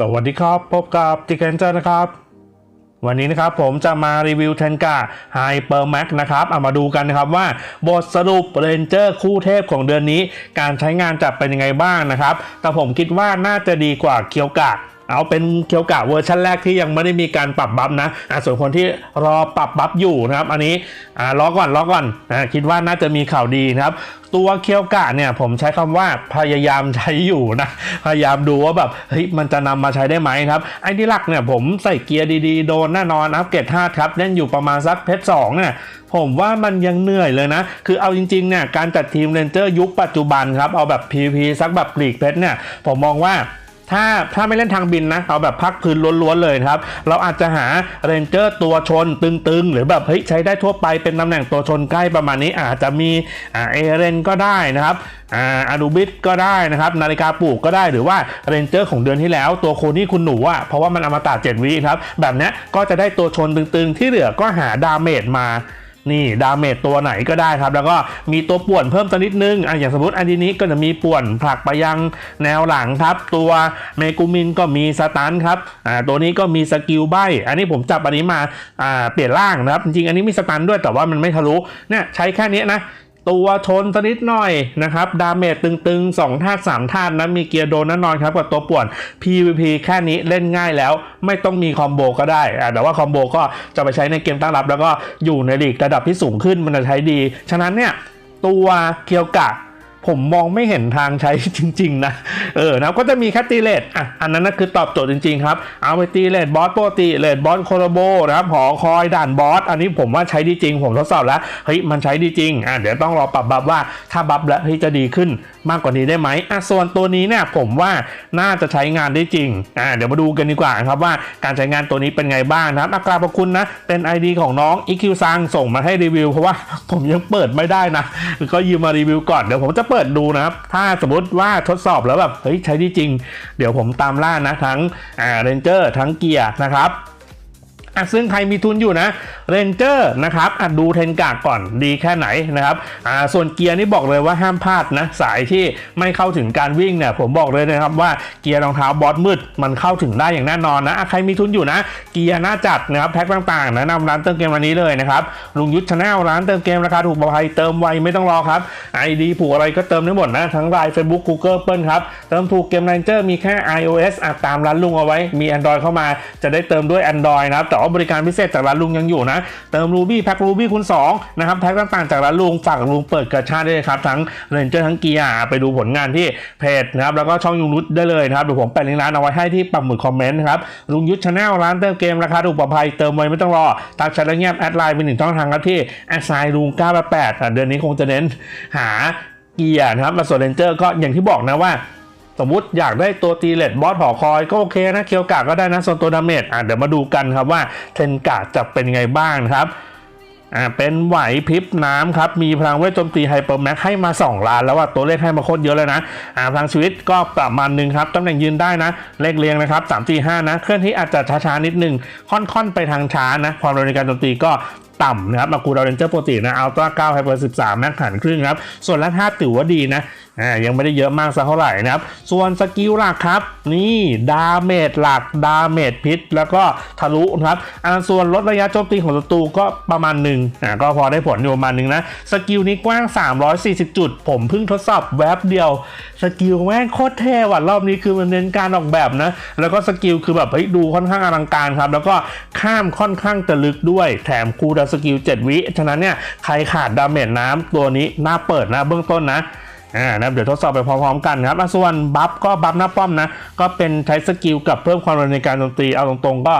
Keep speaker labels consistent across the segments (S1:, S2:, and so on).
S1: สวัสดีครับ พบกับติเกนเจอร์นะครับวันนี้นะครับผมจะมารีวิวเทนกาไฮเปอร์แม็กนะครับเอามาดูกันนะครับว่าบทสรุปเรนเจอร์คู่เทพของเดือนนี้ การใช้งานจะเป็นยังไงบ้างนะครับ แต่ผมคิดว่าน่าจะดีกว่าเคียวกะเอาเป็นเคียวกะเวอร์ชันแรกที่ยังไม่ได้มีการปรับบัฟนะอะส่วนคนที่รอปรับบัฟอยู่นะครับ อันนี้อ่ารอก่อนรอก่อนนะคิดว่าน่าจะมีข่าวดีนะครับ ตัวเคียวกะเนี่ยผมใช้คำว่าพยายามใช้อยู่นะ พยายามดูว่าแบบเฮ้ยมันจะนำมาใช้ได้ไหมครับ ไอ้ที่หลักเนี่ยผมใส่เกียร์ดีๆ โดนแน่นอนอัปเกรด5ครับเล่นอยู่ประมาณสักเพชรสองเนี่ยผมว่ามันยังเหนื่อยเลยนะ คือเอาจริงๆเนี่ยการจัดทีมเรนเจอร์ยุคปัจจุบันครับ เอาแบบ PVP สักแบบปลีกเพชรเนี่ยผมมองว่า ถ้าถ้าไม่เล่นทางบินนะเอาแบบพักพื้นล้วนๆเลยครับ เราอาจจะหาเรนเจอร์ตัวชนตึงๆ หรือแบบเฮ้ยใช้ได้ทั่วไปเป็นตำแหน่งตัวชนใกล้ประมาณนี้อาจจะมีอ่าเอเรนก็ได้นะครับอ่าอนูบิสก็ได้นะครับ นาฬิกาปลูกก็ได้หรือว่าเรนเจอร์ของเดือนที่แล้ว ตัวโคนี่คุณหนูอะเพราะว่ามันอมตะ7วิครับ แบบนี้ก็จะได้ตัวชนตึงๆ ที่เหลือก็หาดาเมจมา นี่ดาเมจตัวไหนก็ได้ครับ แล้วก็มีตัวป่วนเพิ่มสักนิดนึงอะอย่างสมมติอันนี้ก็จะมีป่วนผลักไปยังแนวหลังครับ ตัวเมกูมินก็มีสตันครับอ่าตัวนี้ก็มีสกิลใบอันนี้ผมจับอันนี้มาอ่าเปลี่ยนร่างนะครับ จริงอันนี้มีสตันด้วยแต่ว่ามันไม่ทะลุเนี่ยใช้แค่นี้นะ ตัวชนสักนิดหน่อยนะครับ ดาเมจตึงๆ 2 ธาตุ3ธาตุนะ มีเกียร์โดนแน่นอนครับ กับตัวป่วน PVP แค่นี้เล่นง่ายแล้ว ไม่ต้องมีคอมโบก็ได้ แต่ว่าคอมโบก็จะไปใช้ในเกมตั้งรับ แล้วก็อยู่ในลีกระดับที่สูงขึ้นมันจะใช้ดี ฉะนั้นเนี่ย ตัวเกียวกะ ผมมองไม่เห็นทางใช้จริง ๆ นะ เออนะก็จะมีแค่ตีเลดอะอันนั้นนะคือตอบโจทย์จริง ๆ ครับ เอาไปตีเลดบอสปกติเลดบอสโคโรโบนะครับหอคอยด่านบอส อันนี้ผมว่าใช้ดีจริง ผมทดสอบแล้ว เฮ้ย มันใช้ดีจริง อะเดี๋ยวต้องรอปรับบัฟว่าถ้าบัฟแล้วเฮ้ยจะดีขึ้นมากกว่านี้ได้ไหมอะส่วนตัวนี้เนี่ยผมว่าน่าจะใช้งานได้จริงอะเดี๋ยวมาดูกันดีกว่าครับว่าการใช้งานตัวนี้เป็นไงบ้างนะครับกราบคุณนะ เป็น ID ของน้อง EQ ซังส่งมาให้รีวิวเพราะว่าผมยังเปิดไม่ได้นะก็ยืมมารีวิวก่อนเดี๋ยวผมจะเปิดดูนะครับ ถ้าสมมติว่าทดสอบแล้วแบบเฮ้ยใช้ได้จริง เดี๋ยวผมตามล่านะทั้งอ่าเรนเจอร์ทั้งเกียร์นะครับ อะซึ่งใครมีทุนอยู่นะเรนเจอร์นะครับอะดูเทนกากก่อนดีแค่ไหนนะครับอ่าส่วนเกียร์นี่บอกเลยว่าห้ามพลาดนะสายที่ไม่เข้าถึงการวิ่งเนี่ยผมบอกเลยนะครับว่าเกียร์รองเท้าบอสมืดมันเข้าถึงได้อย่างแน่นอนนะอะใครมีทุนอยู่นะ เกียร์น่าจัดนะครับแพ็คต่างๆนะนำร้านเติมเกมวันนี้เลยนะครับลุงยุทธชาแนลร้านเติมเกมราคาถูกปลอดภัยเติมไวไม่ต้องรอครับไอดีผูกอะไรก็เติมได้หมดนะทั้งไลน์เฟซบุ๊กกูเกิลเปิลครับเติมถูกเกมเรนเจอร์มีแค่ iOS อะตามร้านลุงเอาไว้มี Android เข้ามาจะได้เติมด้วย Android นะครับแต่บริการพิเศษจากร้านลุงยังอยู่นะ เติม Ruby แพ็ค Ruby คูณ2นะครับแพ็คต่างๆจากร้านลุงฝากลุงเปิดกระชาได้เลยครับ ทั้งเรนเจอร์ทั้งเกียร์ไปดูผลงานที่เพจนะครับแล้วก็ช่องยุงนุชได้เลยนะครับเดี๋ยวผมแปะลิงก์ร้านเอาไว้ให้ที่ปักหมุดคอมเมนต์นะครับลุงยุทธชาแนลร้านเติมเกมราคาถูกปลอดภัยเติมไวไม่ต้องรอตักแชทและเงียบแอดไลน์เป็นหนึ่งช่องทางครับที่แอดไซน์ลุง988เดือนนี้คงจะเน้นหาเกียร์นะครับมาส่วนเรนเจอร์ก็อย่างที่บอกนะว่า สมมุติอยากได้ตัวตีเลดบอสหอคอยก็โอเคนะเคียวกาก็ได้นะส่วนตัวดาเมจอะเดี๋ยวมาดูกันครับว่าเทนกาจะเป็นไงบ้างนะครับอ่าเป็นไหวพริบน้ำครับ มีพลังเวทโจมตีไฮเปอร์แม็กให้มา 2 ล้านแล้วว่าตัวเลขให้มาโคตรเยอะเลยนะอ่าพลังชีวิตก็ประมาณหนึ่งครับตำแหน่งยืนได้นะ เลขเรียงนะครับ3 4 5นะ เคลื่อนที่อาจจะช้าๆนิดนึง ค่อนๆ ไปทางช้านะ ความเร็วในการโจมตีก็ต่ำนะครับมากูดาเรนเจอร์ปกตินะอัลตร้าเก้าไฮเปอร์สิบสามแม็กหันครึ่งครับ ส่วนละท่าถือว่าดีนะ อ่ายังไม่ได้เยอะมากสักเท่าไหร่นะครับ ส่วนสกิลหลักครับ นี่ดาเมจหลักดาเมจพิษ แล้วก็ทะลุนะครับอ่าส่วนลดระยะโจมตีของศัตรูก็ประมาณหนึ่งอ่าก็พอได้ผลอยู่ประมาณหนึ่งนะ สกิลนี้กว้าง 340 จุด ผมเพิ่งทดสอบแวบเดียว สกิลแม่งโคตรเท่ว่ะรอบนี้คือมันเน้นการออกแบบนะ แล้วก็สกิลคือแบบเฮ้ยดูค่อนข้างอลังการครับ แล้วก็ข้ามค่อนข้างจะลึกด้วยแถมคูดาสกิล 7 วิ ฉะนั้นเนี่ยใครขาดดาเมจน้ำตัวนี้น่าเปิดนะเบื้องต้นนะ อ่านะเดี๋ยวทดสอบไปพร้อมๆกันครับส่วนบัฟก็บัฟหน้าป้อมนะ ก็เป็นใช้สกิลกับเพิ่มความเร็วในการโจมตีเอาตรงๆก็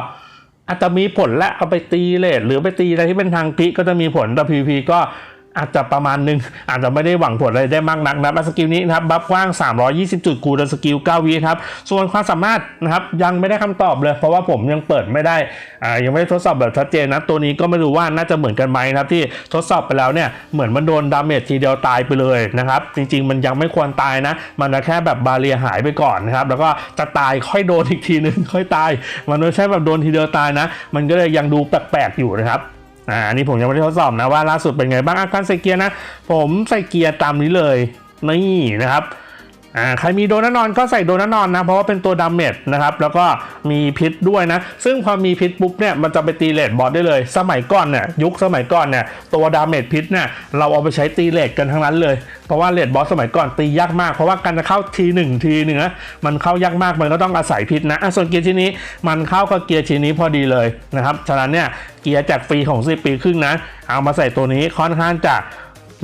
S1: อาจจะมีผลและเอาไปตีเลทหรือไปตีอะไรที่เป็นทางพิก็จะมีผลแต่ PVP ก็ อาจจะประมาณหนึง อาจจะไม่ได้หวังผลอะไรได้มากนักนะสกิลนี้นะครับบัฟกว้าง 320 จุดกูดสกิล 9วิครับ ส่วนความสามารถนะครับยังไม่ได้คำตอบเลย เพราะว่าผมยังเปิดไม่ได้อ่ายังไม่ได้ทดสอบแบบชัดเจนนะ ตัวนี้ก็ไม่รู้ว่าน่าจะเหมือนกันไหมนะครับที่ทดสอบไปแล้วเนี่ยเหมือนมันโดนดาเมจทีเดียวตายไปเลยนะครับ จริง ๆ มันยังไม่ควรตายนะ มันแค่แบบบาเรียหายไปก่อนนะครับแล้วก็จะตายค่อยโดนอีกทีนึงค่อยตาย มันไม่ใช่แบบโดนทีเดียวตายนะ มันก็เลยยังดูแปลกๆอยู่นะครับ อ่านี่ผมยังไม่ได้ทดสอบนะว่าล่าสุดเป็นไงบ้างอาการใส่เกียร์นะ ผมใส่เกียร์ตามนี้เลยนี่นะครับ อ่าใครมีโดนานอนก็ใส่โดนานอนนะ เพราะว่าเป็นตัวดาเมจนะครับ แล้วก็มีพิษด้วยนะ ซึ่งพอมีพิษปุ๊บเนี่ยมันจะไปตีเลดบอสได้เลย สมัยก่อนเนี่ยยุคสมัยก่อนเนี่ยตัวดาเมจพิษเนี่ยเราเอาไปใช้ตีเลดกันทั้งนั้นเลย เพราะว่าเลดบอสสมัยก่อนตียากมาก เพราะว่าการจะเข้าทีหนึ่งทีหนึ่งนะมันเข้ายากมากมันก็ต้องอาศัยพิษนะส่วนเกียร์ชิ้นนี้มันเข้ากับเกียร์ชิ้นนี้พอดีเลยนะครับฉะนั้นเนี่ยเกียร์จากฟรีของ10ปีครึ่งนะเอามาใส่ตัวนี้ค่อนข้างจะ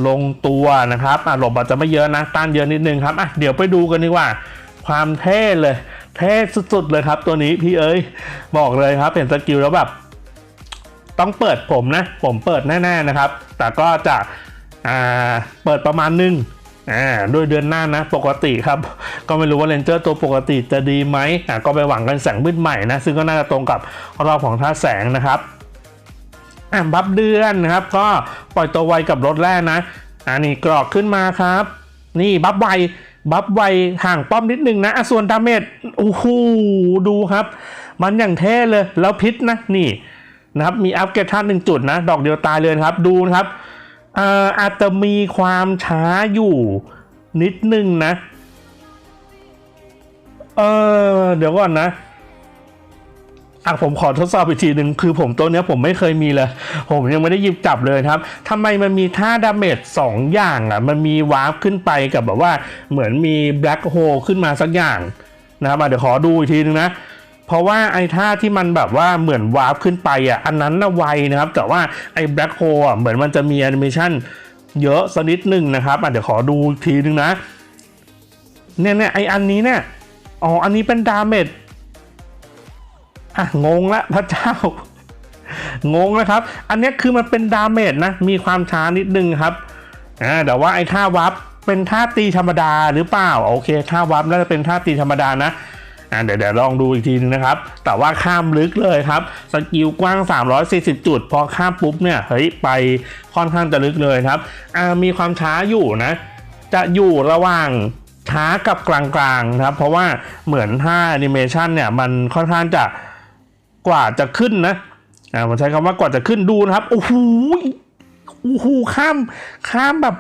S1: ลงตัวนะครับอะหลบอาจจะไม่เยอะนะต้านเยอะนิดนึงครับอะเดี๋ยวไปดูกันดีกว่า ความเท่เลย เท่สุดๆเลยครับ ตัวนี้พี่เอ้ยบอกเลยครับเห็นสกิลแล้วแบบ ต้องเปิดผมนะ ผมเปิดแน่ๆนะครับ แต่ก็จะอ่าเปิดประมาณนึงอ่าด้วยเดือนหน้านะ ปกติครับ ก็ไม่รู้ว่าเลนเจอร์ตัวปกติจะดีไหมอะก็ไปหวังกันแสงมืดใหม่นะ ซึ่งก็น่าจะตรงกับรอบของท่าแสงนะครับ อะบัฟเดือนนะครับ ก็ปล่อยตัวไวกับรถแรกนะอันนี้กรอกขึ้นมาครับ นี่บัฟไวบัฟไวห่างป้อมนิดนึงนะอส่วนดาเมจโอ้โหดูครับ มันอย่างเท่เลย แล้วพิษนะนี่นะครับมีอัพเกรดท่านหนึ่งจุดนะ ดอกเดียวตายเลยครับ ดูนะครับเอ่ออาจจะมีความช้าอยู่นิดนึงนะ เออเดี๋ยวก่อนนะ อะผมขอทดสอบอีกทีหนึ่งคือผมตัวเนี้ยผมไม่เคยมีเลย ผมยังไม่ได้หยิบจับเลยครับทำไมมันมีท่าดาเมจสองอย่างอะ มันมีวาร์ปขึ้นไปกับแบบว่าเหมือนมีแบล็คโฮลขึ้นมาสักอย่างนะครับเดี๋ยวขอดูอีกทีนึงนะ เพราะว่าไอ้ท่าที่มันแบบว่าเหมือนวาร์ปขึ้นไปอะอันนั้นน่ะไวนะครับ แต่ว่าไอ้แบล็คโฮลอะเหมือนมันจะมีแอนิเมชันเยอะสักนิดหนึ่งนะครับอะเดี๋ยวขอดูอีกทีนึงนะเนี่ยเนี่ยไอ้อันนี้เนี่ยอ๋ออันนี้เป็นดาเมจ อะงงละพระเจ้า งงนะครับ อันนี้คือมันเป็นดาเมจนะ มีความช้านิดนึงครับอ่าแต่ว่าไอ้ท่าวับเป็นท่าตีธรรมดาหรือเปล่า โอเคท่าวับน่าจะเป็นท่าตีธรรมดานะอ่าเดี๋ยวเดี๋ยวลองดูอีกทีนึงนะครับ แต่ว่าข้ามลึกเลยครับสกิลกว้าง 340 จุด พอข้ามปุ๊บเนี่ยเฮ้ยไปค่อนข้างจะลึกเลยครับอ่ามีความช้าอยู่นะ จะอยู่ระหว่างช้ากับกลางๆนะครับ เพราะว่าเหมือนท่าแอนิเมชันเนี่ยมันค่อนข้างจะ กว่าจะขึ้นนะอ่าผมใช้คำว่ากว่าจะขึ้นดูนะครับโอ้โหโอ้โหข้ามข้ามแบบ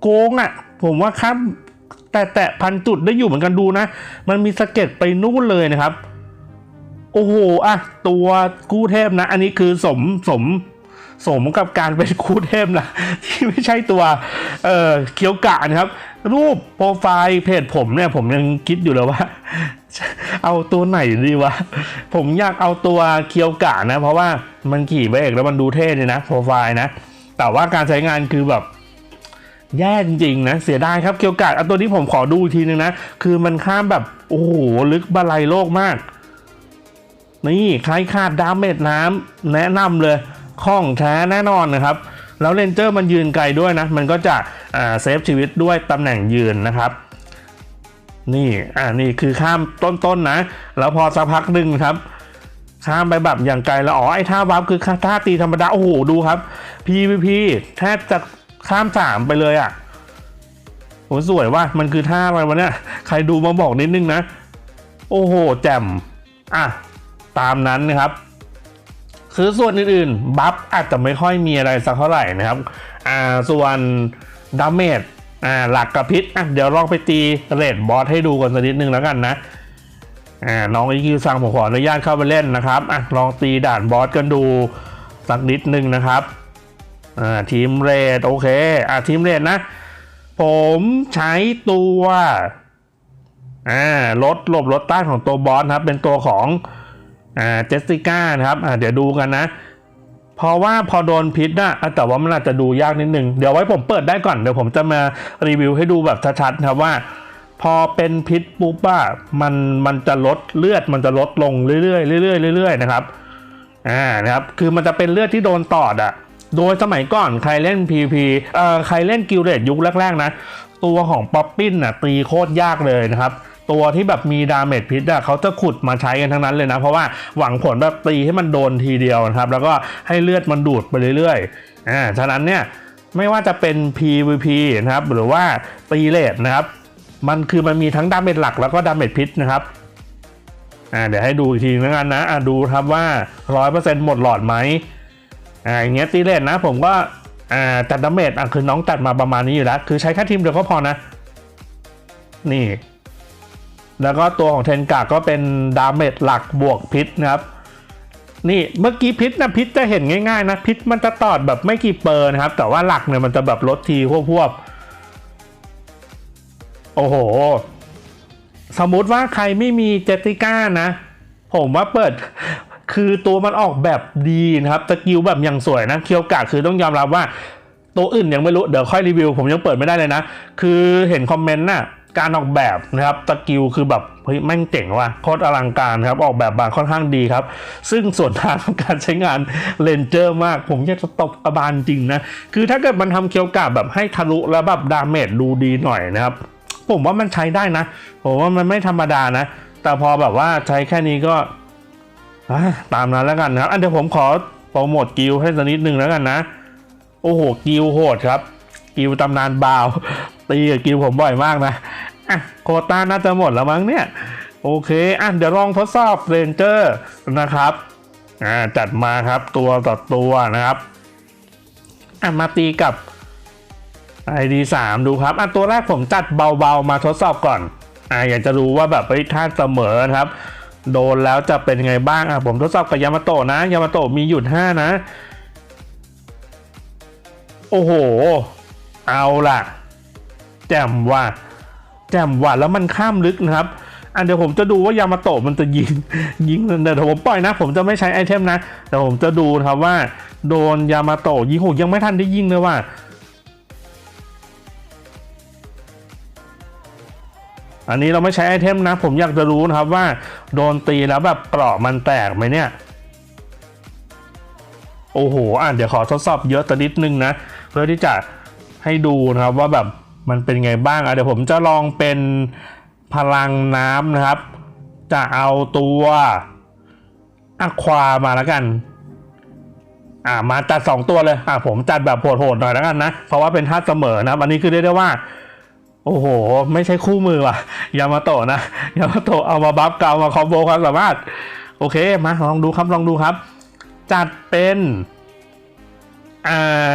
S1: โกงอะ่ะ ผมว่าข้ามแต่แต่พันจุดได้อยู่เหมือนกันดูนะ มันมีสะเก็ดไปนู่นเลยนะครับ โอ้โหอะตัวกู้เทพนะ อันนี้คือสมสมสมกับการเป็นคู่เทพนะ ที่ไม่ใช่ตัว เอ่อเคียวกะนะครับ รูปโปรไฟล์เพจผมเนี่ยผมยังคิดอยู่เลยว่า เอาตัวไหนดีวะ ผมอยากเอาตัวเคียวกะนะ เพราะว่ามันขี่เบรกแล้วมันดูเท่เลยนะโปรไฟล์นะ แต่ว่าการใช้งานคือแบบแย่จริงๆนะ เสียดายครับเคียวกะเอาตัวนี้ผมขอดูทีนึงนะ คือมันข้ามแบบ โอ้โห ลึกบาลัยโลกมาก นี่ครขายคาดดาเมจน้ำแนะนำเลยคล่องแท้แน่นอนนะครับ แล้วเลนเจอร์มันยืนไกลด้วยนะ มันก็จะเซฟชีวิตด้วยตำแหน่งยืนนะครับนี่อ่านี่คือข้ามต้นๆนะ แล้วพอสักพักหนึ่งครับ ข้ามไปแบบอย่างไกลแล้วอ๋อไอ้ท่าวับคือท่าตีธรรมดา โอ้โห ดูครับ PVP แทบจะข้ามสามไปเลยอะโหสวยว่ามันคือท่าอะไรวะเนี่ย ใครดูมาบอกนิดนึงนะ โอ้โห แจ่ม อะ ตามนั้นนะครับ คือส่วนอื่นๆ บัฟอาจจะไม่ค่อยมีอะไรสักเท่าไหร่นะครับ อ่า ส่วนดาเมจ อ่า หลักกับพิษ อะ เดี๋ยวลองไปตีเรดบอสให้ดูกันสักนิดนึงแล้วกันนะ อ่า น้องอีคิวซังผมขออนุญาตเข้าไปเล่นนะครับ อะ ลองตีด่านบอสกันดูสักนิดนึงนะครับ อ่า ทีมเรดโอเค อ่า ทีมเรดนะ ผมใช้ตัว อ่า ลดหลบลดต้านของตัวบอสครับ เป็นตัวของ อ่าเจสสิก้านะครับอ่าเดี๋ยวดูกันนะเพราะว่าพอโดนพิษนะแต่ว่ามันอาจจะดูยากนิดนึง เดี๋ยวไว้ผมเปิดได้ก่อน เดี๋ยวผมจะมารีวิวให้ดูแบบชัดๆครับว่า พอเป็นพิษปุ๊บอะมันมันจะลดเลือดมันจะลดลงเรื่อยๆเรื่อยๆเรื่อยๆนะครับ อ่านะครับ คือมันจะเป็นเลือดที่โดนตอดอะโดยสมัยก่อนใครเล่น PP เอ่อใครเล่นกิลเรดยุคแรกๆนะ ตัวของป๊อปปิ้นน่ะตีโคตรยากเลยนะครับ ตัวที่แบบมีดาเมจพิษอะเขาจะขุดมาใช้กันทั้งนั้นเลยนะ เพราะว่าหวังผลแบบตีให้มันโดนทีเดียวนะครับ แล้วก็ให้เลือดมันดูดไปเรื่อยๆอ่าฉะนั้นเนี่ยไม่ว่าจะเป็น PVP นะครับ หรือว่าตีเลดนะครับ มันคือมันมีทั้งดาเมจหลักแล้วก็ดาเมจพิษนะครับอ่าเดี๋ยวให้ดูอีกทีนึงกันนะอ่าดูครับว่า 100%หมดหลอดไหมอ่าอย่างเงี้ยตีเลนนะ ผมก็อ่าจัดดาเมจอะคือน้องจัดมาประมาณนี้อยู่แล้ว คือใช้แค่ทีมเดียวก็พอนะ นี่ แล้วก็ตัวของเทนกาก็เป็นดาเมจหลักบวกพิษนะครับนี่เมื่อกี้พิษนะพิษจะเห็นง่ายๆนะพิษมันจะตอดแบบไม่กี่เปอร์นะครับ แต่ว่าหลักเนี่ยมันจะแบบลดทีพวบๆโอ้โห สมมุติว่าใครไม่มีเจติก้านะ ผมว่าเปิดคือตัวมันออกแบบดีนะครับสกิลแบบอย่างสวยนะเคียวกะคือต้องยอมรับว่า ตัวอื่นยังไม่รู้ เดี๋ยวค่อยรีวิว ผมยังเปิดไม่ได้เลยนะ คือเห็นคอมเมนต์น่ะ การออกแบบนะครับสกิลคือแบบเฮ้ยแม่งเจ๋งว่ะโคตรอลังการครับ ออกแบบบางค่อนข้างดีครับ ซึ่งส่วนทางของการใช้งานเลนเจอร์มาก ผมอยากจะตบกระบาลจริงนะ คือถ้าเกิดมันทำเคียวกาบแบบให้ทะลุแล้วแบบดาเมจดูดีหน่อยนะครับ ผมว่ามันใช้ได้นะ ผมว่ามันไม่ธรรมดานะ แต่พอแบบว่าใช้แค่นี้ก็ตามนั้นแล้วกันนะครับ อันเดี๋ยวผมขอโปรโมทกิลให้สักนิดนึงแล้วกันนะ โอ้โหกิลโหดครับ กิลตำนานบาว ตีกับกิลผมบ่อยมากนะอะโคต้าน่าจะหมดแล้วมั้งเนี่ย โอเคอะเดี๋ยวลองทดสอบเรนเจอร์นะครับอ่าจัดมาครับตัวต่อตัวนะครับอะมาตีกับ ID 3ดูครับอะตัวแรกผมจัดเบาๆมาทดสอบก่อนอ่าอยากจะรู้ว่าแบบเฮ้ยถ้าเสมอครับ โดนแล้วจะเป็นไงบ้างอะผมทดสอบกับยามาโตะนะยามาโตะมีหยุด5นะ โอ้โห เอาล่ะ แจ่มว่ะแจ่มว่ะแล้วมันข้ามลึกนะครับ อันเดี๋ยวผมจะดูว่ายามาโตะมันจะยิงยิงเดี๋ยวผมปล่อยนะ ผมจะไม่ใช้ไอเทมนะแต่ผมจะดูนะครับว่า โดนยามาโตะยิงโหยังไม่ทันได้ยิงเลยว่าอันนี้เราไม่ใช้ไอเทมนะ ผมอยากจะรู้นะครับว่า โดนตีแล้วแบบเกราะมันแตกไหมเนี่ย โอ้โห อะเดี๋ยวขอทดสอบเยอะตนิดนึงนะ เพื่อที่จะ ให้ดูนะครับว่าแบบมันเป็นไงบ้างอะเดี๋ยวผมจะลองเป็นพลังน้ำนะครับ จะเอาตัวอะความาแล้วกัน อ่ามาจัดสองตัวเลยอ่าผมจัดแบบโหดๆหน่อยแล้วกันนะ เพราะว่าเป็นท่าเสมอนะครับอันนี้คือเรียกได้ว่า โอ้โห ไม่ใช่คู่มือว่ะ ยามาโตะนะ ยามาโตะเอามาบัฟเกามาคอมโบความสามารถ โอเค มาลองดูครับลองดูครับ จัดเป็น อ่า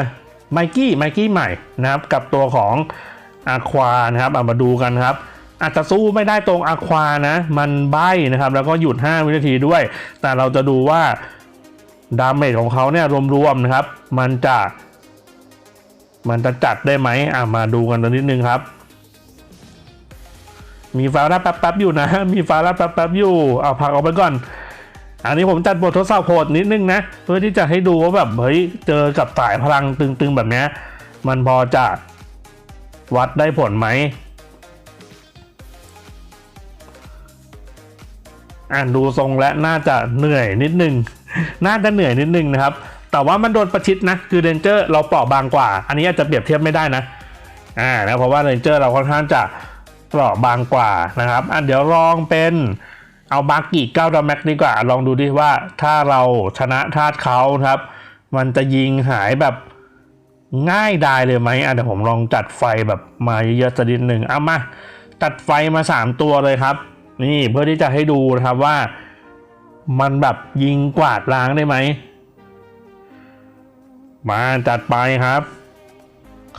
S1: ไมกี้ไมกี้ใหม่นะครับกับตัวของอาควานะครับเอามาดูกันครับอาจจะสู้ไม่ได้ตรงอาควานะ มันใบนะครับ แล้วก็หยุด 5 วินาทีด้วย แต่เราจะดูว่าดาเมจของเขาเนี่ยรวมๆนะครับ มันจะมันจะจัดได้ไหมอะมาดูกันตัวนิดนึงครับ มีฟาร่าแป๊บๆอยู่นะ มีฟาร่าแป๊บๆอยู่ เอาพักออกไปก่อน อันนี้ผมจัดบททดสอบโหดนิดนึงนะ เพื่อที่จะให้ดูว่าแบบเฮ้ยเจอกับสายพลังตึงๆแบบนี้มันพอจะวัดได้ผลไหมอ่านดูทรงและน่าจะเหนื่อยนิดนึง น่าจะเหนื่อยนิดนึงนะครับ แต่ว่ามันโดนประชิดนะ คือเรนเจอร์เราเปราะบางกว่า อันนี้อาจจะเปรียบเทียบไม่ได้นะ อ่านะเพราะว่าเรนเจอร์เราค่อนข้างจะเปราะบางกว่านะครับอะเดี๋ยวลองเป็น เอาบาร์กิเก้าดอมแม็กดีกว่า ลองดูดิว่าถ้าเราชนะธาตุเขาครับ มันจะยิงหายแบบง่ายดายเลยไหมอะเดี๋ยวผมลองจัดไฟแบบมาเยอะๆสักนิดหนึ่งเอามาจัดไฟมาสามตัวเลยครับ นี่เพื่อที่จะให้ดูนะครับว่า มันแบบยิงกวาดล้างได้ไหม มาจัดไปครับ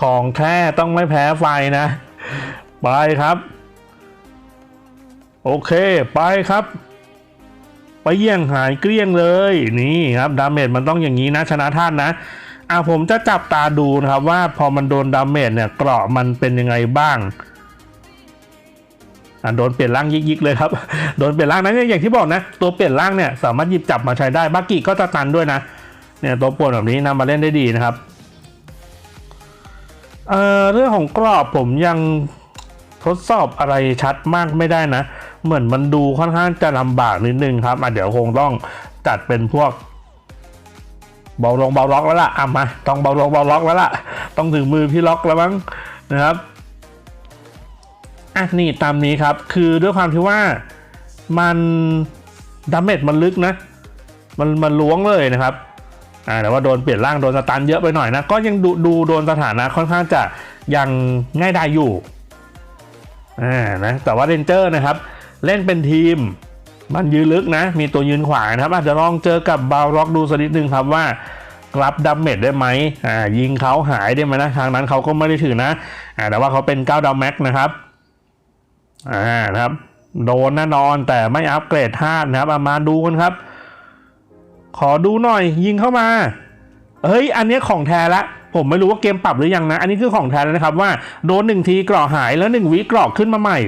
S1: ของแท้ต้องไม่แพ้ไฟนะ ไปครับ โอเคไปครับ ไปเยี่ยงหายเกลี้ยงเลยนี่ครับดาเมจมันต้องอย่างนี้นะชนะท่านนะอะผมจะจับตาดูนะครับว่าพอมันโดนดาเมจเนี่ยเกราะมันเป็นยังไงบ้างอะโดนเปลี่ยนร่างยิกๆเลยครับ โดนเปลี่ยนร่างนั้นอย่างที่บอกนะ ตัวเปลี่ยนร่างเนี่ยสามารถหยิบจับมาใช้ได้บักกี้ก็จะตันด้วยนะเนี่ยตัวป่วนแบบนี้นำมาเล่นได้ดีนะครับเอ่อเรื่องของกรอบผมยังทดสอบอะไรชัดมากไม่ได้นะ เหมือนมันดูค่อนข้างจะลำบากนิดนึงครับอะเดี๋ยวคงต้องจัดเป็นพวกเบาลงเบาล็อกแล้วล่ะอะมาต้องเบาลงเบาล็อกแล้วล่ะ ต้องถึงมือพี่ล็อกแล้วมั้งนะครับอะนี่ตามนี้ครับ คือด้วยความที่ว่ามันดาเมจมันลึกนะ มันมันล้วงเลยนะครับอ่าแต่ว่าโดนเปลี่ยนร่างโดนสตันเยอะไปหน่อยนะ ก็ยังดูดูโดนสถานะค่อนข้างจะยังง่ายได้อยู่อ่านะแต่ว่าเรนเจอร์นะครับ เล่นเป็นทีม มันยืนลึกนะ มีตัวยืนขวางนะครับ อาจจะลองเจอกับบาวล็อกดูสักนิดนึงครับว่ารับดัมเมจได้ไหมอ่ายิงเขาหายได้ไหมนะทางนั้นเขาก็ไม่ได้ถือนะอ่าแต่ว่าเขาเป็น9ดาวแม็กนะครับอ่านะครับ โดนแน่นอนแต่ไม่อัปเกรดธาตุนะครับเอามาดูกันครับ ขอดูหน่อย ยิงเข้ามาเฮ้ย อันนี้ของแท้ละ ผมไม่รู้ว่าเกมปรับหรือยังนะ อันนี้คือของแท้แล้วนะครับว่าโดนหนึ่งทีกรอกหายแล้วหนึ่งวิกรอกขึ้นมาใหม่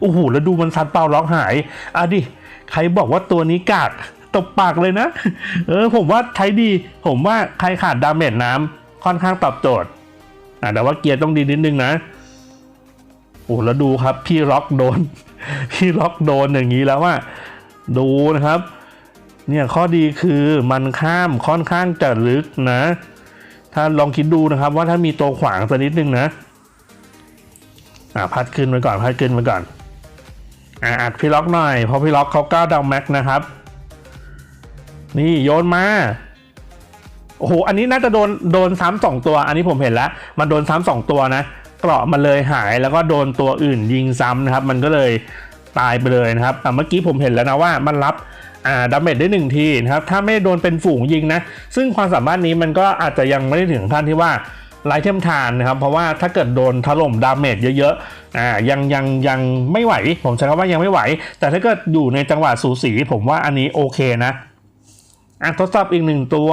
S1: โอ้โหแล้วดูมันซัดเป่าล็อกหายอะดิใครบอกว่าตัวนี้กากตบปากเลยนะ เออ ผมว่าใช้ดี ผมว่าใครขาดดาเมจน้ำค่อนข้างตอบโจทย์อะแต่ว่าเกียร์ต้องดีนิดนึงนะโอ้แล้วดูครับ พี่ล็อกโดน พี่ล็อกโดนอย่างนี้แล้วว่า ดูนะครับ เนี่ยข้อดีคือมันข้ามค่อนข้างจะลึกนะ ถ้าลองคิดดูนะครับ ว่าถ้ามีตัวขวางสักนิดนึงนะ อ่าพัดขึ้นไปก่อน พัดขึ้นไปก่อน อ่าอัดพี่ล็อกหน่อยเพราะพี่ล็อกเขาก้าวดาวแม็กนะครับ นี่โยนมาโอ้โหอันนี้น่าจะโดนโดนซ้ำสองตัว อันนี้ผมเห็นแล้วมันโดนซ้ำสองตัวนะเกราะมันเลยหายแล้วก็โดนตัวอื่นยิงซ้ำนะครับ มันก็เลยตายไปเลยนะครับอ่เมื่อกี้ผมเห็นแล้วนะว่ามันรับอ่าดาเมจได้หนึ่งทีนะครับถ้าไม่โดนเป็นฝูงยิงนะ ซึ่งความสามารถนี้มันก็อาจจะยังไม่ได้ถึงขั้นที่ว่า ไร้เทียมทานนะครับ เพราะว่าถ้าเกิดโดนถล่มดาเมจเยอะๆอ่ายังยังยังไม่ไหว ผมใช้คำว่ายังไม่ไหว แต่ถ้าเกิดอยู่ในจังหวะสูสีผมว่าอันนี้โอเคนะอะทดสอบอีกหนึ่งตัว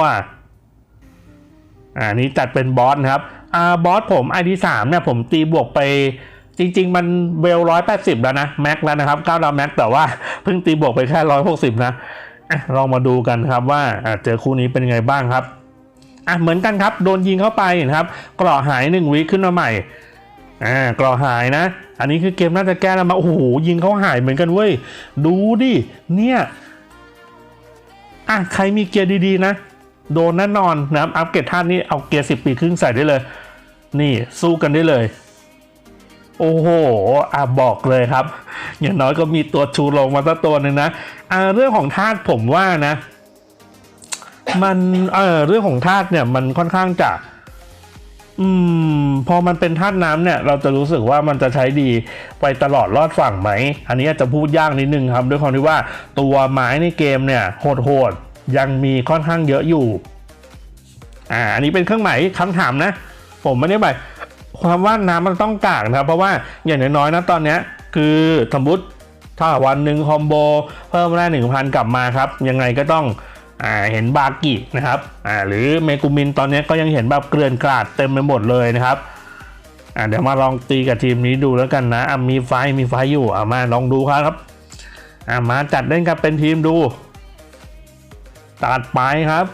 S1: อ่านี้จัดเป็นบอสนะครับอ่าบอสผม ID 3เนี่ยผมตีบวกไปจริง ๆ มันเวลร้อยแปดสิบแล้วนะแม็กแล้วนะครับเก้าดาวแม็กแต่ว่าเพิ่งตีบวกไปแค่ร้อยหกสิบนะลองมาดูกันครับว่าเจอคู่นี้เป็นไงบ้างครับ อะเหมือนกันครับโดนยิงเข้าไปนะครับกรอหายหนึ่งวิขึ้นมาใหม่อ่ากรอหายนะ อันนี้คือเกมน่าจะแก้แล้วมาโอ้โหยิงเขาหายเหมือนกันเว้ยดูดิเนี่ยอะใครมีเกียร์ดีๆนะ โดนแน่นอนนะครับอัปเกรดท่านนี้เอาเกียร์สิบปีครึ่งใส่ได้เลย นี่สู้กันได้เลย โอ้โหอะบอกเลยครับ อย่างน้อยก็มีตัวชูลงมาสักตัวหนึ่งนะอ่าเรื่องของธาตุผมว่านะ มันเออเรื่องของธาตุเนี่ยมันค่อนข้างจะอืมพอมันเป็นธาตุน้ำเนี่ย เราจะรู้สึกว่ามันจะใช้ดีไปตลอดรอดฝั่งไหม อันนี้อาจจะพูดยากนิดนึงครับ ด้วยความที่ว่าตัวไม้ในเกมเนี่ยโหดๆยังมีค่อนข้างเยอะอยู่ อ่า อันนี้เป็นเครื่องหมายคำถามนะ ผมไม่ได้หมายความว่าน้ำมันต้องกากนะครับเพราะว่าอย่างน้อยๆนะตอนเนี้ย คือสมมติถ้าวันหนึ่งคอมโบเพิ่มได้หนึ่งพันกลับมาครับ ยังไงก็ต้อง เห็นบากินะครับอ่าหรือเมกุมินตอนนี้ก็ยังเห็นแบบเกลื่อนกลาดเต็มไปหมดเลยนะครับอ่าเดี๋ยวมาลองตีกับทีมนี้ดูแล้วกันนะมีไฟมีไฟอยู่ามาลองดูครับอ่ามาจัดเล่นกันเป็นทีมดูตัดไปครับ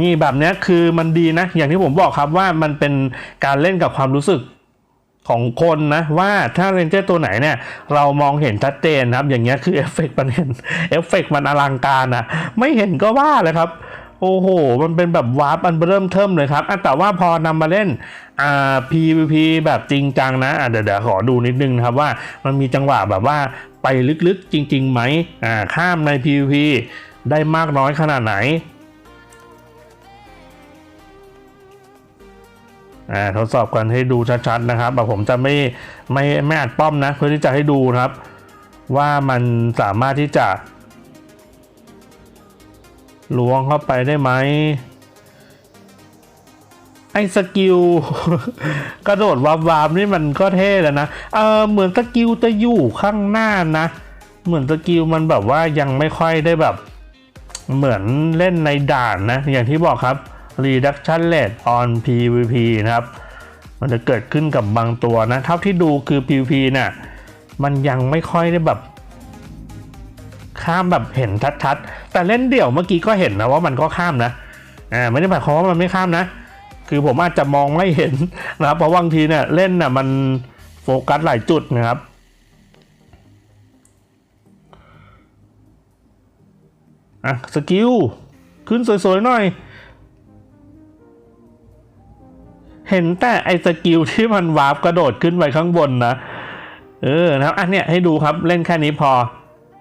S1: นี่แบบนี้คือมันดีนะ อย่างที่ผมบอกครับว่ามันเป็นการเล่นกับความรู้สึก ของคนนะว่าถ้าเรนเจอร์ตัวไหนเนี่ยเรามองเห็นชัดเจนนะครับ อย่างเงี้ยคือเอฟเฟกต์มันเห็นเอฟเฟกต์มันอลังการอะไม่เห็นก็ว่าเลยครับ โอ้โห มันเป็นแบบวาร์ปอันเริ่มเทิมเลยครับแต่ว่าพอนำมาเล่นอ่า PVP แบบจริงจังนะะเดี๋ยวเดี๋ยวขอดูนิดนึงนะครับว่ามันมีจังหวะแบบว่าไปลึกๆจริงๆไหมอ่าข้ามใน PVP ได้มากน้อยขนาดไหน ทดสอบกันให้ดูชัดๆนะครับผมจะไม่ไม่ไม่อัดป้อมนะ เพื่อที่จะให้ดูนะครับ ว่ามันสามารถที่จะล้วงเข้าไปได้ไหมไอ้สกิลกระโดดวาบวาบนี่มันก็เท่แล้วนะเออเหมือนสกิลจะอยู่ข้างหน้านะ เหมือนสกิลมันแบบว่ายังไม่ค่อยได้แบบ เหมือนเล่นในด่านนะ อย่างที่บอกครับ reduction rate on PVP นะครับ มันจะเกิดขึ้นกับบางตัวนะเท่าที่ดูคือ PVP นี่ยมันยังไม่ค่อยได้แบบ ข้ามแบบเห็นชัดๆ แต่เล่นเดี่ยวเมื่อกี้ก็เห็นนะว่ามันก็ข้ามนะอ่าไม่ได้หมายความว่ามันไม่ข้ามนะ คือผมอาจจะมองไม่เห็นนะครับเพราะบางทีเนี่ยเล่นน่ะมันโฟกัสหลายจุดนะครับอะสกิลขึ้นสวยๆหน่อย เห็นแต่ไอสกิลที่มันวาร์ปกระโดดขึ้นไปข้างบนนะ เออนะครับอันเนี้ยให้ดูครับเล่นแค่นี้พอ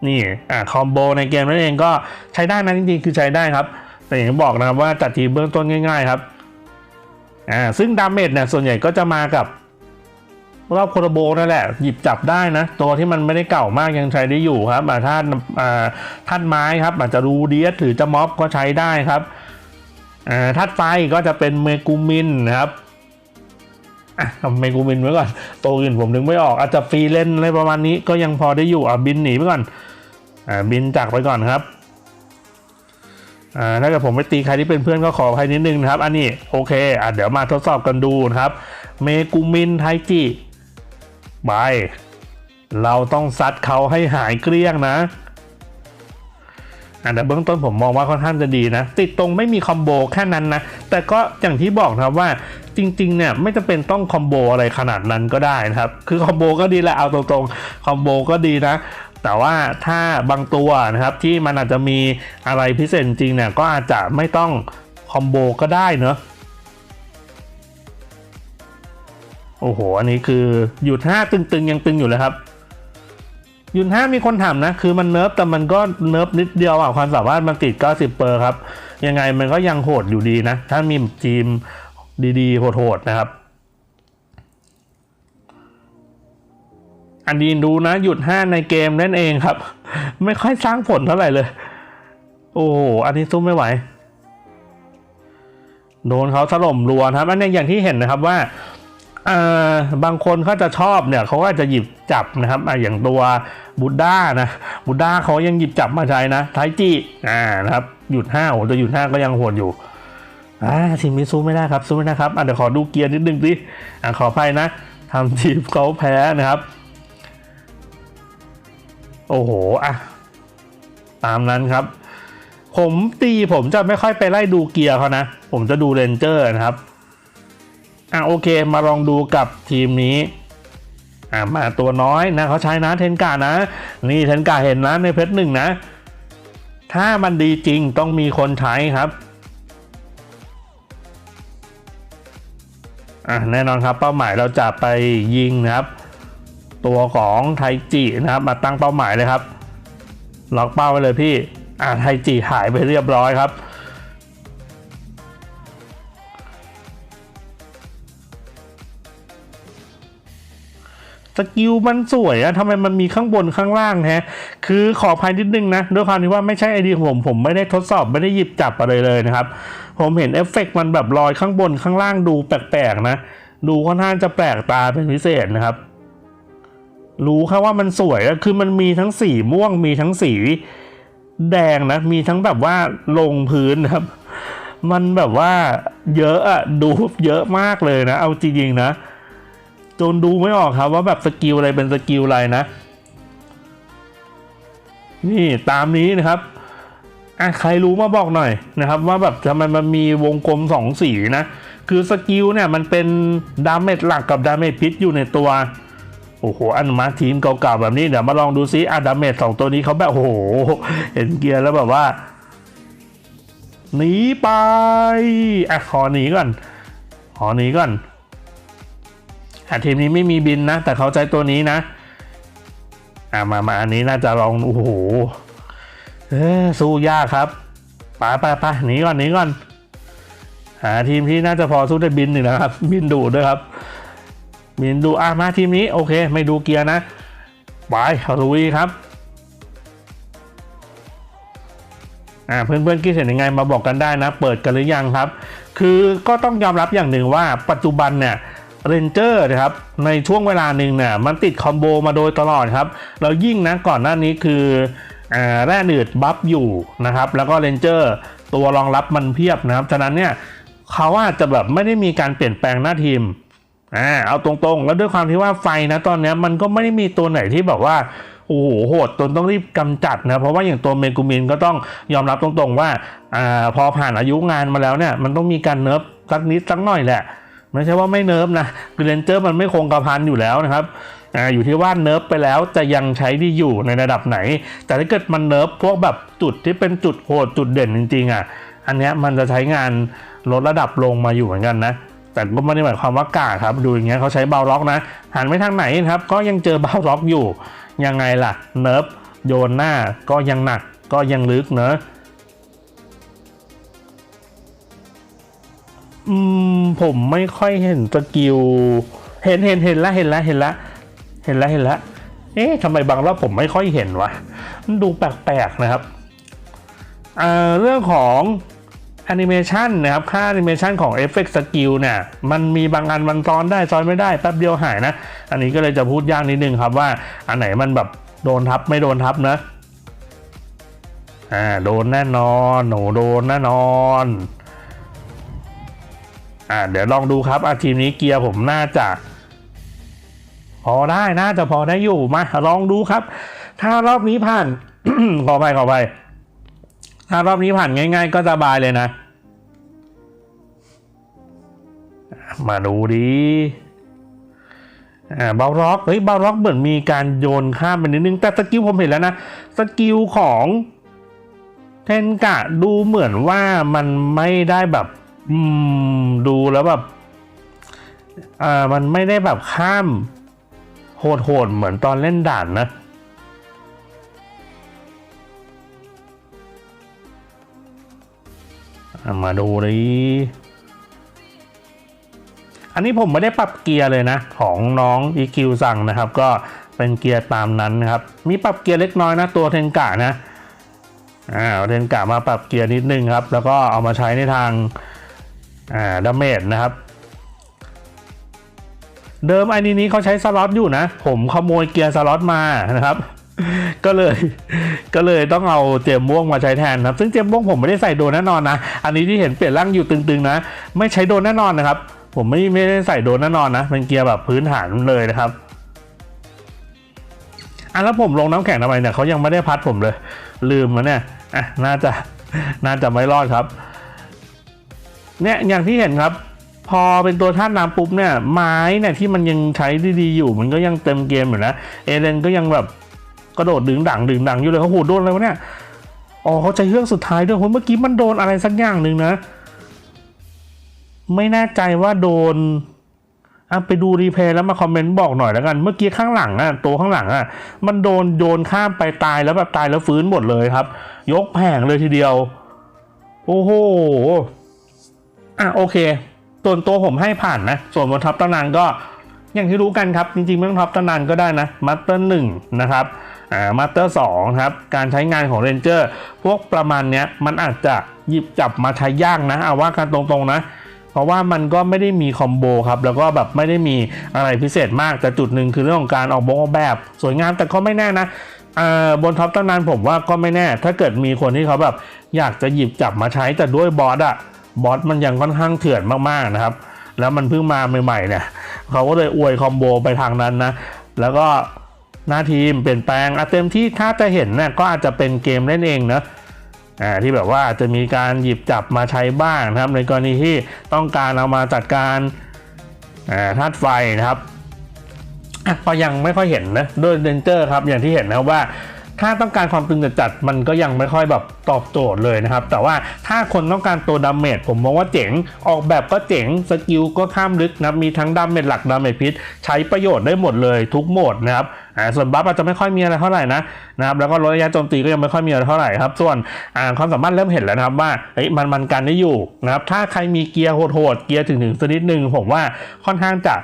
S1: นี่อะคอมโบในเกมนั่นเองก็ใช้ได้นะจริงๆคือใช้ได้ครับ แต่อย่างที่บอกนะครับว่าจัดทีเบื้องต้นง่าย ๆครับอ่าซึ่งดาเมจเนี่ยส่วนใหญ่ก็จะมากับรอบโคโรโบนั่นแหละ หยิบจับได้นะ ตัวที่มันไม่ได้เก่ามากยังใช้ได้อยู่ครับอ่าถ้าอ่าท่านไม้ครับ อาจจะรูเดียสหรือจะม็อบก็ใช้ได้ครับอ่าธาตุไฟก็จะเป็นเมกูมินนะครับ อะทำไมกูบินไว้ก่อนตัวอื่นผมนึกไม่ออก อาจจะฟรีเล่นอะไรประมาณนี้ก็ยังพอได้อยู่อะบินหนีไปก่อนอ่าบินจากไปก่อนครับอ่าถ้าเกิดผมไปตีใครที่เป็นเพื่อนก็ขออภัยนิดนึงนะครับ อันนี้โอเคอะเดี๋ยวมาทดสอบกันดูนะครับ เมกุมินไทจิไปเราต้องซัดเขาให้หายเกลี้ยงนะ อะแต่เบื้องต้นผมมองว่าค่อนข้างจะดีนะ ติดตรงไม่มีคอมโบแค่นั้นนะ แต่ก็อย่างที่บอกนะครับว่าจริงๆเนี่ยไม่จำเป็นต้องคอมโบอะไรขนาดนั้นก็ได้นะครับ คือคอมโบก็ดีแหละเอาตรงๆคอมโบก็ดีนะแต่ว่าถ้าบางตัวนะครับที่มันอาจจะมีอะไรพิเศษจริงเนี่ยก็อาจจะไม่ต้องคอมโบก็ได้เนอะโอ้โห อันนี้คือหยุดห้าตึงๆ ยังตึงอยู่เลยครับ ยุนห้ามีคนถามนะ คือมันเนิร์ฟแต่มันก็เนิร์ฟนิดเดียวอะความสามารถมันติด 90 เปอร์ครับ ยังไงมันก็ยังโหดอยู่ดีนะ ถ้ามีทีมดีๆ โหดๆ นะครับ อันนี้ดูนะ หยุด 5 ในเกมนั่นเองครับ ไม่ค่อยสร้างผลเท่าไหร่เลย โอ้โห อันนี้สู้ไม่ไหว โดนเขาถล่มรัวครับ อันนี้อย่างที่เห็นนะครับว่า บางคนเขาจะชอบเนี่ยเขาก็จะหยิบจับนะครับออย่างตัวบูด้านะบูด้าเขายังหยิบจับมาใช้นะไทจิอ่านะครับหยุดห้าโอ้ตัวหยุดห้าก็ยังโหดอยู่อ่าทีมนี้สู้ไม่ได้ครับสู้ไม่ได้ครับอะเดี๋ยวขอดูเกียร์นิดนึงสิอ่าขออภัยนะทำทีมเขาแพ้นะครับ โอ้โหอะตามนั้นครับ ผมตีผมจะไม่ค่อยไปไล่ดูเกียร์เขานะ ผมจะดูเรนเจอร์นะครับ อะโอเคมาลองดูกับทีมนี้อะมาตัวน้อยนะเขาใช้นะเทนกานะ นี่เทนกาเห็นนะในเพชรหนึ่งนะ ถ้ามันดีจริงต้องมีคนใช้ครับอะแน่นอนครับเป้าหมายเราจะไปยิงนะครับ ตัวของไทจินะครับ มาตั้งเป้าหมายเลยครับล็อกเป้าไว้เลยพี่อะไทจิหายไปเรียบร้อยครับ สกิลมันสวยอะทำไมมันมีข้างบนข้างล่างแฮะ คือขออภัยนิดนึงนะ ด้วยความที่ว่าไม่ใช่ไอเดียของผม ผมไม่ได้ทดสอบไม่ได้หยิบจับอะไรเลยนะครับ ผมเห็นเอฟเฟกต์มันแบบลอยข้างบนข้างล่างดูแปลกๆนะ ดูค่อนข้างจะแปลกตาเป็นพิเศษนะครับ รู้แค่ว่ามันสวยอะคือมันมีทั้งสีม่วงมีทั้งสีแดงนะ มีทั้งแบบว่าลงพื้นนะครับ มันแบบว่าเยอะอะดูเยอะมากเลยนะ เอาจริงๆนะ จนดูไม่ออกครับว่าแบบสกิลอะไรเป็นสกิลอะไรนะ นี่ตามนี้นะครับอะใครรู้มาบอกหน่อยนะครับ ว่าแบบทำไมมันมีวงกลมสองสีนะ คือสกิลเนี่ยมันเป็นดาเมจหลักกับดาเมจพิษอยู่ในตัว โอ้โห อันมาทีมเก่าๆแบบนี้เดี๋ยวมาลองดูซิอะดาเมจสองตัวนี้เขาแบบโอ้โห เห็นเกียร์แล้วแบบว่าหนีไปอะขอหนีก่อนขอหนีก่อน ทีมนี้ไม่มีบินนะ แต่เขาใจตัวนี้นะอะมามาอันนี้น่าจะลองโอ้โหเออสู้ยากครับไปไปไปหนีก่อนหนีก่อน หาทีมที่น่าจะพอสู้ได้บินหนึ่งนะครับ บินดูด้วยครับ บินดูอะมาทีมนี้โอเค ไม่ดูเกียร์นะไปลุยครับอ่าเพื่อนๆคิดเห็นยังไงมาบอกกันได้นะ เปิดกันหรือยังครับ คือก็ต้องยอมรับอย่างหนึ่งว่าปัจจุบันเนี่ย เรนเจอร์นะครับในช่วงเวลาหนึ่งเนี่ยมันติดคอมโบมาโดยตลอดครับแล้วยิ่งนะก่อนหน้านี้คืออแร่หนืดบัฟอยู่นะครับแล้วก็เรนเจอร์ตัวรองรับมันเพียบนะครับฉะนั้นเนี่ยเขาอาจจะแบบไม่ได้มีการเปลี่ยนแปลงหน้าทีมอ่าเอาตรงๆ แล้วด้วยความที่ว่าไฟนะตอนนี้มันก็ไม่ได้มีตัวไหนที่แบบว่าโอ้โหโหดจนต้องรีบกำจัดนะเพราะว่าอย่างตัวเมกูมินก็ต้องยอมรับตรงๆว่าอ่าพอผ่านอายุงานมาแล้วเนี่ยมันต้องมีการเนิร์ฟสักนิดสักหน่อยแหละ ไม่ใช่ว่าไม่เนิร์ฟนะคือเรนเจอร์มันไม่คงกระพันอยู่แล้วนะครับอ่าอยู่ที่ว่าเนิร์ฟไปแล้วจะยังใช้ได้อยู่ในระดับไหน แต่ถ้าเกิดมันเนิร์ฟพวกแบบจุดที่เป็นจุดโหดจุดเด่นจริงๆอะอันเนี้ยมันจะใช้งานลดระดับลงมาอยู่เหมือนกันนะแต่ก็ไม่ได้หมายความว่ากาครับดูอย่างเงี้ยเขาใช้เบาล็อกนะหันไปทางไหนครับ ก็ยังเจอเบาล็อกอยู่ยังไงล่ะเนิร์ฟโยนหน้าก็ยังหนักก็ยังลึกเนอะ อืมผมไม่ค่อยเห็นสกิลเห็นเห็นเห็นแล้วเห็นแล้วเห็นแล้วเห็นแล้วเห็นแล้วเอ๊ะทำไมบางรอบผมไม่ค่อยเห็นวะมันดูแปลกๆนะครับอ่าเรื่องของแอนิเมชันนะครับ ค่าแอนิเมชันของเอฟเฟกต์สกิลเนี่ยมันมีบางอันมันซ้อนได้ซ้อนไม่ได้แป๊บเดียวหายนะ อันนี้ก็เลยจะพูดยากนิดนึงครับว่า อันไหนมันแบบโดนทับไม่โดนทับนะ อ่า โดนแน่นอน หนูโดนแน่นอน อ่าเดี๋ยวลองดูครับอาทีมนี้เกียร์ผมน่าจะ พอได้น่าจะพอได้อยู่มาลองดูครับ ถ้ารอบนี้ผ่าน ขอไปขอไปถ้ารอบนี้ผ่านง่าย ๆ ก็สบายเลยนะ มาดูดีอ่าบาร็อกเฮ้ยบาร็อกเหมือนมีการโยนข้ามไปนิดนึงแต่สกิลผมเห็นแล้วนะสกิลของเทนกะดูเหมือนว่ามันไม่ได้แบบ อืม ดูแล้วแบบอ่ามันไม่ได้แบบข้าม โหดๆเหมือนตอนเล่นด่านนะมาดูดิอันนี้ผมไม่ได้ปรับเกียร์เลยนะ ของน้อง EQ สั่งนะครับ ก็เป็นเกียร์ตามนั้นนะครับ มีปรับเกียร์เล็กน้อยนะ ตัวเทนกะนะอ่าเอาเทนกะมาปรับเกียร์นิดนึงครับ แล้วก็เอามาใช้ในทาง อ่าดาเมจนะครับ เดิมไอ้นี้นี้เขาใช้สล็อตอยู่นะ ผมขโมยเกียร์สล็อตมานะครับ ก็เลย ก็เลยต้องเอาเจมม่วงมาใช้แทนครับ ซึ่งเจมม่วงผมไม่ได้ใส่โดนแน่นอนนะ อันนี้ที่เห็นเปลี่ยนร่างอยู่ตึงๆนะ ไม่ใช้โดนแน่นอนนะครับ ผมไม่ไม่ได้ใส่โดนแน่นอนนะเป็นเกียร์แบบพื้นฐานเลยนะครับอะแล้วผมลงน้ำแข็งทำไมเนี่ยเขายังไม่ได้พัดผมเลย ลืมมาเนี่ยอะน่าจะน่าจะไม่รอดครับ เนี่ยอย่างที่เห็นครับ พอเป็นตัวธาตุน้ำปุ๊บเนี่ยไม้เนี่ยที่มันยังใช้ดีๆอยู่ มันก็ยังเต็มเกมอยู่นะเอเลนก็ยังแบบกระโดดดึงดังดึงดังอยู่เลยเขาหูโดนอะไรวะเนี่ยอ๋อเขาใจเรื่องสุดท้ายด้วยเพราะเมื่อกี้มันโดนอะไรสักอย่างหนึ่งนะ ไม่แน่ใจว่าโดนอะไปดูรีเพลย์แล้วมาคอมเมนต์บอกหน่อยแล้วกัน เมื่อกี้ข้างหลังอะตัวข้างหลังอะมันโดนโยนข้ามไปตายแล้วแบบตายแล้วฟื้นหมดเลยครับ ยกแผงเลยทีเดียว โอ้โห อะโอเค ส่วนตัวผมให้ผ่านนะ ส่วนบนท็อปตำนานก็อย่างที่รู้กันครับ จริงๆไม่ต้องท็อปตำนานก็ได้นะมาสเตอร์หนึ่งนะครับอ่ามาสเตอร์สองครับ การใช้งานของเรนเจอร์พวกประมาณเนี้ยมันอาจจะหยิบจับมาใช้ยากนะเอาว่ากันตรงๆนะเพราะว่ามันก็ไม่ได้มีคอมโบครับแล้วก็แบบไม่ได้มีอะไรพิเศษมากแต่จุดหนึ่งคือเรื่องของการออกบงออกแบบ สวยงามแต่ก็ไม่แน่นะอ่าบนท็อปตำนานผมว่าก็ไม่แน่ ถ้าเกิดมีคนที่เขาแบบอยากจะหยิบจับมาใช้แต่ด้วยบอสอะ บอสมันยังค่อนข้างเถื่อนมากๆนะครับ แล้วมันเพิ่งมาใหม่ๆเนี่ยเขาก็เลยอวยคอมโบไปทางนั้นนะ แล้วก็หน้าทีมเปลี่ยนแปลงอะเต็มที่ถ้าจะเห็นเนี่ยก็อาจจะเป็นเกมเล่นเองนะอ่าที่แบบว่าจะมีการหยิบจับมาใช้บ้างนะครับ ในกรณีที่ต้องการเอามาจัดการอ่าธาตุไฟนะครับอะก็ยังไม่ค่อยเห็นนะด้วยเดนเจอร์ครับอย่างที่เห็นนะว่า ถ้าต้องการความตึงจัดๆมันก็ยังไม่ค่อยแบบตอบโจทย์เลยนะครับ แต่ว่าถ้าคนต้องการตัวดาเมจผมมองว่าเจ๋ง ออกแบบก็เจ๋ง สกิลก็ข้ามลึกนะมีทั้งดาเมจหลักดาเมจพิษ ใช้ประโยชน์ได้หมดเลยทุกโหมดนะครับอ่าส่วนบัฟอาจจะไม่ค่อยมีอะไรเท่าไหร่นะนะครับแล้วก็ลดระยะโจมตีก็ยังไม่ค่อยมีอะไรเท่าไหร่ครับ ส่วนอ่าความสามารถเริ่มเห็นแล้วนะครับว่าเฮ้ยมันมันกันได้อยู่นะครับถ้าใครมีเกียร์โหดๆเกียร์ถึงๆสักนิดนึงผมว่าค่อนข้างจะ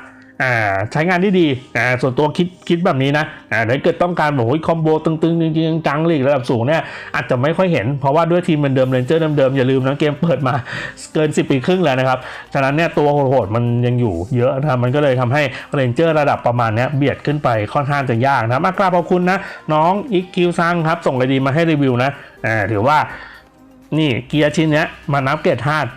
S1: อ่าใช้งานได้ดีอ่าส่วนตัวคิดคิดแบบนี้นะอ่าถ้าเกิดต้องการบอกว่าคอมโบตึงๆจริงๆจังๆลีกระดับสูงเนี่ยอาจจะไม่ค่อยเห็นเพราะว่าด้วยทีมเดิมๆเรนเจอร์เดิมๆอย่าลืมนะเกมเปิดมาเกิน 10 ปีครึ่งแล้วนะครับฉะนั้นเนี่ยตัวโหดๆมันยังอยู่เยอะนะครับมันก็เลยทำให้เรนเจอร์ระดับประมาณเนี้ยเบียดขึ้นไปค่อนข้างจะยากนะครับมากราบขอบคุณนะน้องอีคิวซังครับส่งเลยดีมาให้รีวิวนะอ่าถือว่านี่เกียร์ชิ้นเนี้ยมันอัปเกรดธาตุ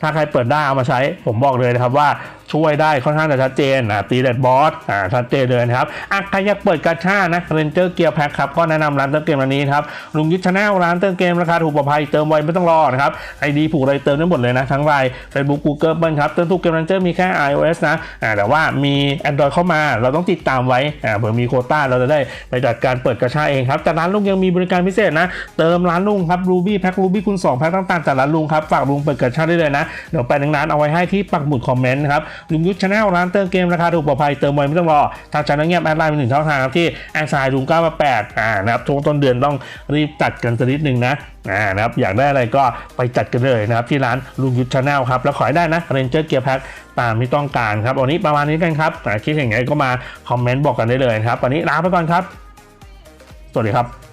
S1: ถ้าใครเปิดได้เอามาใช้ ผมบอกเลยนะครับว่า ช่วยได้ค่อนข้างจะชัดเจนอะตีเด็ดบอสอ่าชัดเจนเลยนะครับอะใครอยากเปิดกาชานะเรนเจอร์เกียร์แพ็คครับก็แนะนำร้านเติมเกมร้านนี้ครับลุงยุทธชาแนลร้านเติมเกมราคาถูกปลอดภัยเติมไวไม่ต้องรอนะครับไอดีผูกอะไรเติมได้หมดเลยนะทั้งไลน์เฟซบุ๊กกูเกิลเบิ้ลครับเติมทุกเกมเรนเจอร์มีแค่ iOS นะอ่าแต่ว่ามี Android เข้ามาเราต้องติดตามไว้อ่าเผื่อมีโคต้าเราจะได้ไปจัดการเปิดกาชาเองครับแต่ร้านลุงยังมีบริการพิเศษนะเติมร้านลุงครับรูบี้แพ็ครูบี้คูณ2แพ็คต่างๆจากร้านลุงครับฝากลุงเปิดกาชาได้เลยนะเดี๋ยวไปทางร้านเอาไว้ให้ที่ปักหมุดคอมเมนต์นะครับลุงยุทธชาแนลร้านเติมเกมราคาถูกปลอดภัยเติมไวไม่ต้องรอ ทางชาแนลเงียบแอดไลน์เป็นหนึ่งช่องทางครับที่แอดไซน์ลุง988อ่านะครับช่วงต้นเดือนต้องรีบจัดกันสักนิดหนึ่งนะอ่านะครับอยากได้อะไรก็ไปจัดกันเลยนะครับที่ร้านลุงยุทธชาแนลครับแล้วขอให้ได้นะเรนเจอร์เกียร์แพ็คตามที่ต้องการครับวันนี้ประมาณนี้กันครับคิดอย่างไรก็มาคอมเมนต์บอกกันได้เลยครับวันนี้ลาไปก่อนครับ สวัสดีครับ